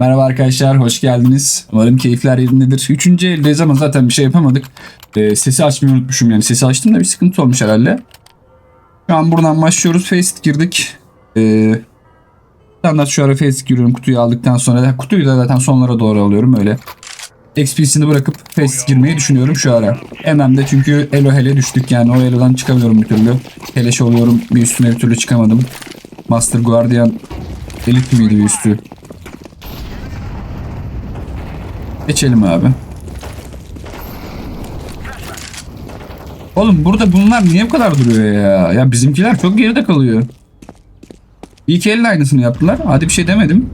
Merhaba arkadaşlar, hoş geldiniz. Umarım keyifler yerindedir. Üçüncü eldeyiz ama zaten bir şey yapamadık. Ee, sesi açmayı unutmuşum yani. Sesi açtım da bir sıkıntı olmuş herhalde. Şu an buradan başlıyoruz. Faceit girdik. Ee, standart şu ara Faceit giriyorum kutuyu aldıktan sonra. Kutuyu da zaten sonlara doğru alıyorum öyle. XP'sini bırakıp Faceit girmeyi düşünüyorum şu ara. MM'de çünkü Elo hele düştük yani o Elo'dan çıkamıyorum bir türlü. Keleş oluyorum bir üstüne bir türlü çıkamadım. Master Guardian Elite miydi bir üstü? Geçelim abi. Oğlum burada bunlar niye bu kadar duruyor ya? Ya bizimkiler çok geride kalıyor. İlk elin aynısını yaptılar. Hadi bir şey demedim.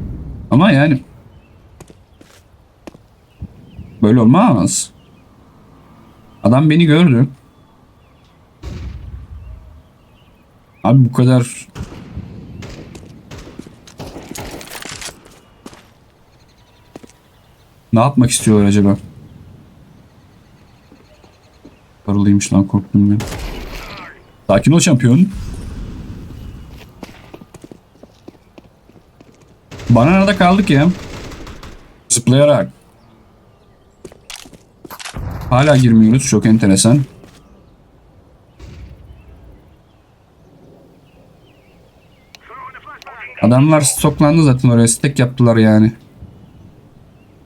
Ama yani. Böyle olmaz. Adam beni gördü. Abi bu kadar Ne yapmak istiyorlar acaba? Paralıymış lan korktum ben. Sakin ol şampiyon. Bana arada kaldık ya. Zıplayarak. Hala girmiyoruz. Çok enteresan. Adamlar stoklandı zaten oraya. Stek yaptılar yani.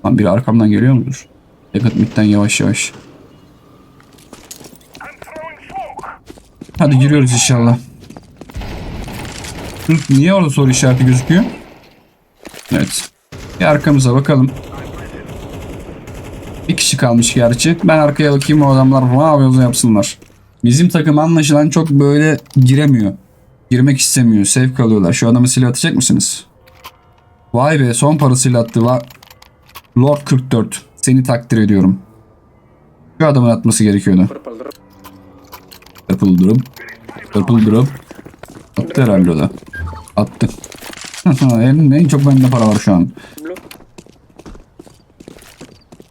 Lan biri arkamdan geliyor mudur? Yakıt midden yavaş yavaş. Hadi giriyoruz inşallah. Niye orada soru işareti gözüküyor? Evet. Bir arkamıza bakalım. Bir kişi kalmış gerçi. Ben arkaya bakayım o adamlar ne yapıyorsa yapsınlar. Bizim takım anlaşılan çok böyle giremiyor. Girmek istemiyor. Sevk alıyorlar. Şu adamı silah atacak mısınız? Vay be son parasıyla attı. Va Lord 44. Seni takdir ediyorum. Şu adamın atması gerekiyordu. Purple drop. Purple drop. Attı herhalde o da. Attı. en, en çok bende para var şu an.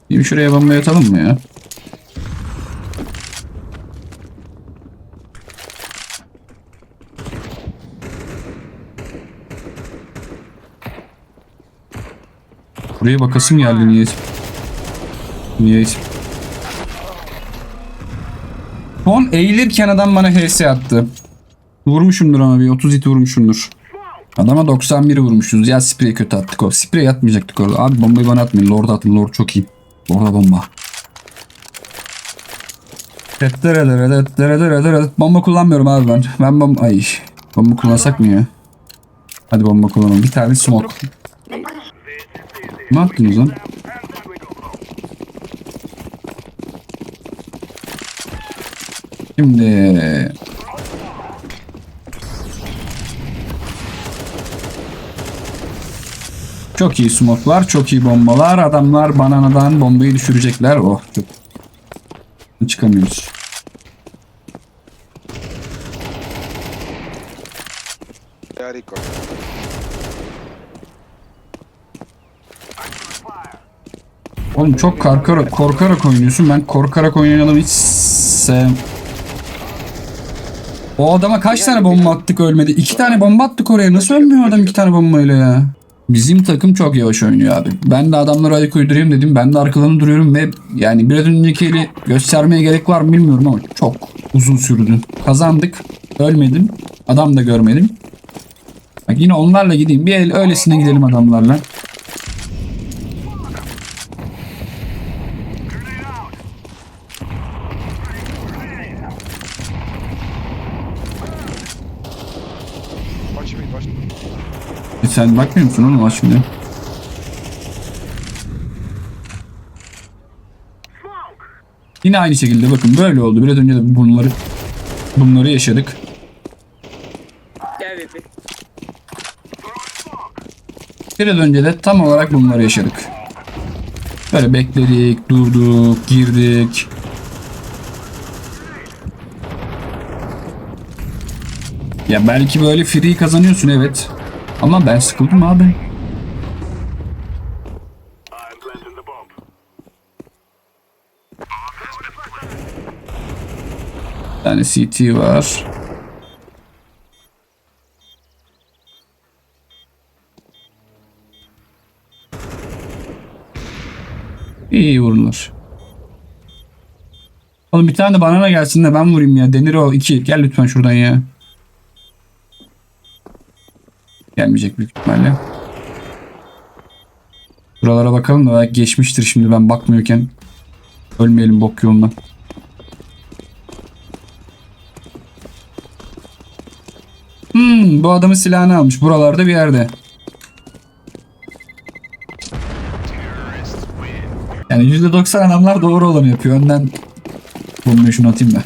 Bir şuraya bomba atalım mı ya? Buraya bakasım geldi niye? Niye? Son eğilirken adam bana HS attı. Vurmuşumdur ama bir 30 hit vurmuşumdur. Adama 91 vurmuşuz. Ya sprey kötü attık o. Sprey atmayacaktık orada. Abi bombayı bana atmayın. Lord atın. Lord çok iyi. Lord'a bomba. Bomba kullanmıyorum abi ben. Ben bomba... Ay. Bomba kullansak mı ya? Hadi bomba kullanalım. Bir tane smoke. Ne yaptınız lan? Şimdi Çok iyi smoklar, çok iyi bombalar. Adamlar bananadan bombayı düşürecekler. Oh çok. Çıkamıyoruz. Ya Oğlum çok korkarak, korkarak oynuyorsun. Ben korkarak oynayan adamı hiç sev... O adama kaç tane bomba attık ölmedi. İki tane bomba attık oraya. Nasıl ölmüyor adam iki tane bombayla ya? Bizim takım çok yavaş oynuyor abi. Ben de adamlara ayak uydurayım dedim. Ben de arkalarında duruyorum ve yani biraz önceki eli göstermeye gerek var mı bilmiyorum ama çok uzun sürdü. Kazandık. Ölmedim. Adam da görmedim. Bak yine onlarla gideyim. Bir el öylesine gidelim adamlarla. Sen bakmıyor musun oğlum aç şimdi? Yine aynı şekilde bakın böyle oldu. Biraz önce de bunları bunları yaşadık. Biraz önce de tam olarak bunları yaşadık. Böyle bekledik, durduk, girdik. Ya belki böyle free kazanıyorsun evet. Ama ben sıkıldım abi. Bir CT var. İyi vururlar. Oğlum bir tane de banana gelsin de ben vurayım ya. Denir o 2. Gel lütfen şuradan ya. Gelmeyecek büyük ihtimalle. Buralara bakalım da belki geçmiştir şimdi ben bakmıyorken. Ölmeyelim bok yoluna. Hmm, bu adamın silahını almış. Buralarda bir yerde. Yani %90 adamlar doğru olanı yapıyor. Önden bombayı şunu atayım da.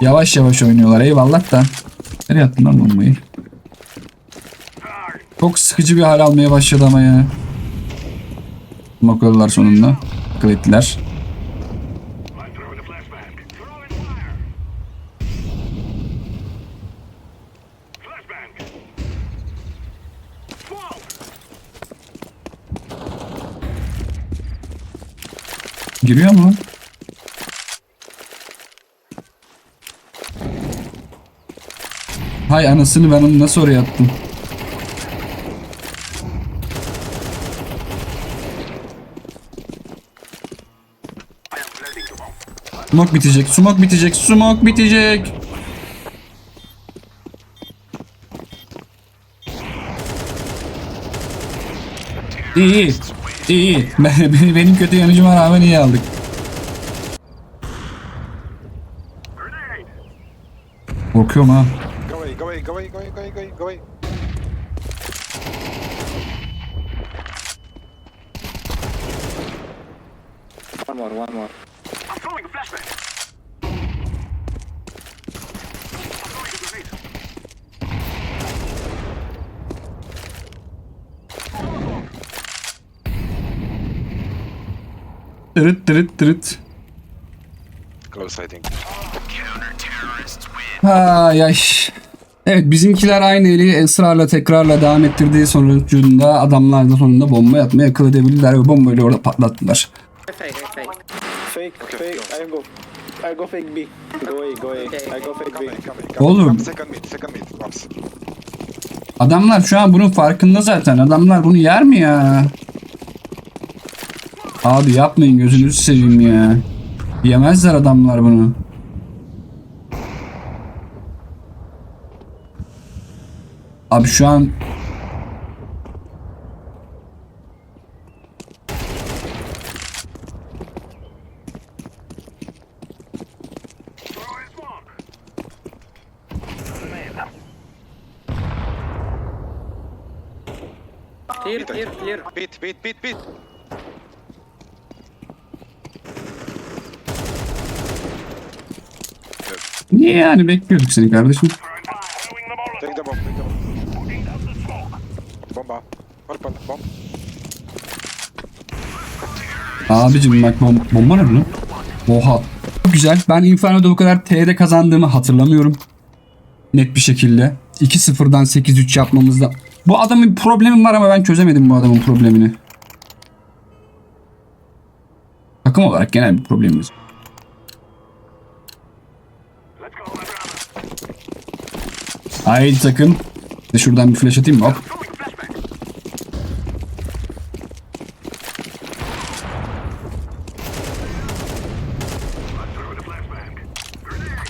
Yavaş yavaş oynuyorlar. Eyvallah da. Nereye attın lan bombayı? Çok sıkıcı bir hal almaya başladı ama ya. Makuladılar sonunda. Akıl. Giriyor mu? Hay anasını ben onu nasıl oraya attım? Smoke bitecek, smoke bitecek, smoke bitecek. İyi iyi. İyi iyi. Ben- Benim kötü yanıcıma rağmen iyi aldık. Korkuyorum ha. Go away, go away, more, one more. Tırıt tırıt tırıt. Close, I think. Ha yaş. Evet bizimkiler aynı eli ısrarla tekrarla devam ettirdiği sonucunda adamlar da sonunda bomba atmaya akıl edebildiler ve bombayı orada patlattılar. Fake, fake. Fake, fake. I go. I go fake B. Go away, go away. I go fake Come B. Oğlum. second mid, second mid, Pops. Adamlar şu an bunun farkında zaten. Adamlar bunu yer mi ya? Abi yapmayın gözünüzü seveyim ya. Yemezler adamlar bunu. Abi şu an Clear. Beat, beat, beat, beat. niye yani bekliyorduk seni kardeşim. Take the bomb, take the bomb. Bomba. Purple, bomb. Abicim bak bom bomba ne lan? Oha. Çok güzel. Ben Inferno'da bu kadar TR'de kazandığımı hatırlamıyorum. Net bir şekilde. 2-0'dan 8-3 yapmamızda. Bu adamın problemi var ama ben çözemedim bu adamın problemini. Takım olarak genel bir problemimiz. Haydi takım. Şuradan bir flash atayım mı? Hop.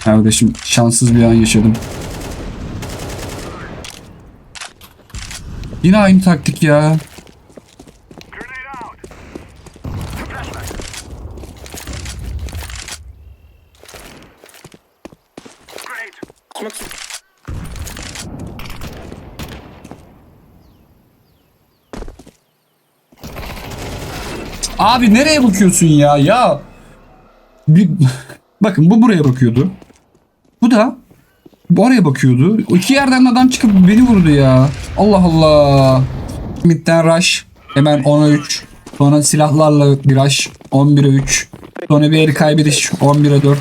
Kardeşim şanssız bir an yaşadım. Yine aynı taktik ya. Abi nereye bakıyorsun ya? Ya. Bir... Bakın bu buraya bakıyordu. Bu oraya bakıyordu. O iki yerden adam çıkıp beni vurdu ya. Allah Allah. Midden rush. Hemen 10'a 3. Sonra silahlarla bir rush. 11'e 3. Sonra bir el kaybediş. 11'e 4.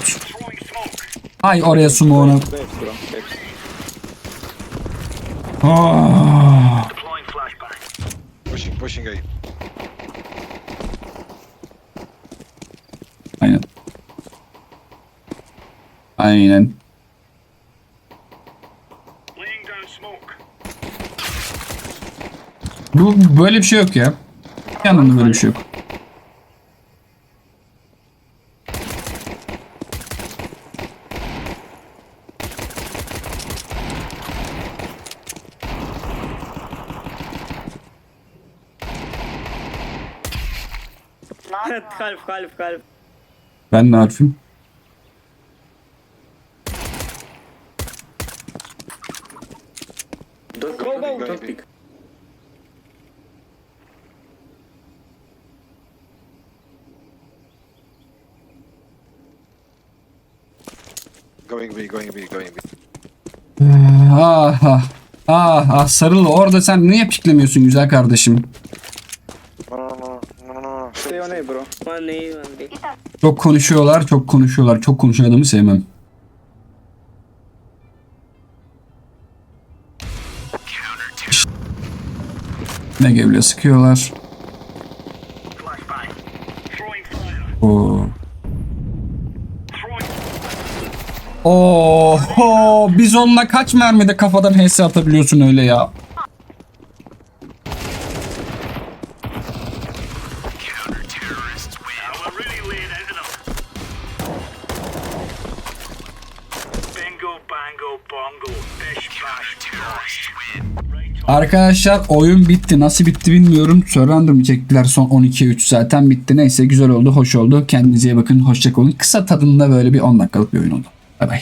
Ay oraya bro. Back. Ah. Pushing, pushing A. Aynen. Aynen. Bu böyle bir şey yok ya. Bir anlamda böyle bir şey yok. Kalp kalp kalp kalp. Ben ne harfim? Going B, going B, going B. Ah ah. Ah ah sarıl orada sen niye piklemiyorsun güzel kardeşim? No, no, no, no, no, no, no. Stay on A, bro. One A, one B. Çok konuşuyorlar, çok konuşuyorlar. Çok konuşan adamı sevmem. Ne gevle sıkıyorlar. Oho, biz onunla kaç mermide kafadan HS atabiliyorsun öyle ya? Arkadaşlar oyun bitti. Nasıl bitti bilmiyorum. Surrender mı çektiler son 12'ye 3 zaten bitti. Neyse güzel oldu, hoş oldu. Kendinize iyi bakın, hoşça kalın. Kısa tadında böyle bir 10 dakikalık bir oyun oldu. Bye bye.